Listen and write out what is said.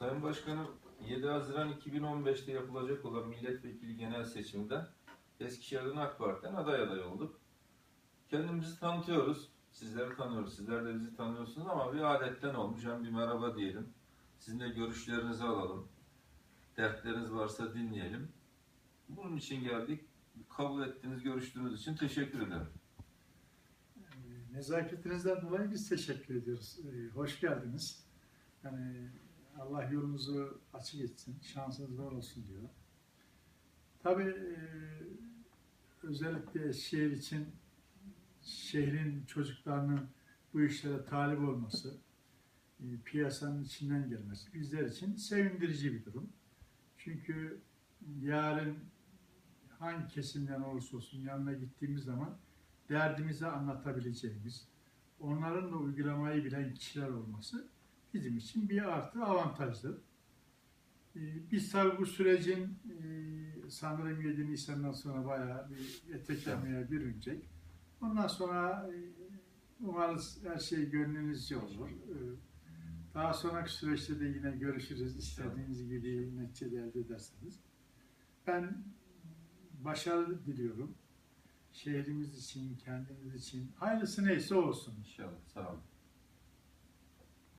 Sayın Başkanım 7 Haziran 2015'te yapılacak olan milletvekili genel seçiminde Eskişehir'den AK Parti'den aday aday olduk. Kendimizi tanıtıyoruz. Sizleri tanıyoruz. Sizler de bizi tanıyorsunuz ama bir adetten olmuş. Hem bir merhaba diyelim. Sizin de görüşlerinizi alalım. Dertleriniz varsa dinleyelim. Bunun için geldik. Kabul ettiğiniz, görüştüğünüz için teşekkür ederim. Ee, Nezaketinizden dolayı biz teşekkür ediyoruz. Ee, Hoş geldiniz. Yani Allah yolunuzu açık etsin, şansınız bol olsun diyor. Tabii e, özellikle şehir için şehrin çocuklarının bu işlere talip olması, e, piyasanın içinden gelmesi bizler için sevindirici bir durum. Çünkü yarın hangi kesimden olursa olsun yanına gittiğimiz zaman derdimizi anlatabileceğimiz, onların da uygulamayı bilen kişiler olması bizim için bir artı avantajdır. Ee, Biz tabii bu sürecin e, sanırım 7 Nisan'dan sonra bayağı bir ete kemiğe bürünecek. Ondan sonra e, umarız her şey gönlünüzce olur. Ee, Daha sonraki süreçte de yine görüşürüz. İstediğiniz gibi netice elde ederseniz. Ben başarı diliyorum şehrimiz için, kendimiz için hayırlısı neyse olsun. İnşallah. Sağ olun.